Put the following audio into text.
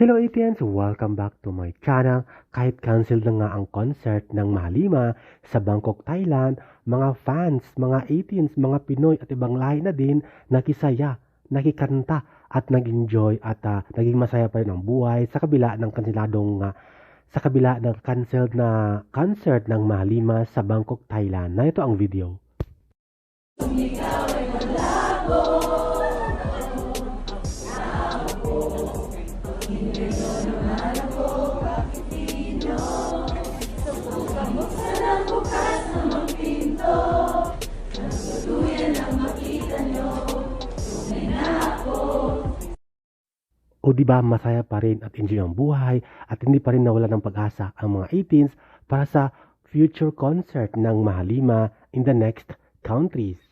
Hello ATNs! Welcome back to my channel. Kahit cancel na nga ang concert ng Malima sa Bangkok, Thailand, mga fans, mga 18s, mga Pinoy at ibang lahi na din nakisaya, nakikanta at nag-enjoy at ah, naging masaya pa rin ang buhay sa kabila ng kansiladong ah, sa kabila ng canceled na concert ng Malima sa Bangkok, Thailand. Na ito ang video. O di ba masaya pa rin at enjoy ang buhay at hindi pa rin nawala ng pag-asa ang mga 18s para sa future concert ng Mahalima in the next countries.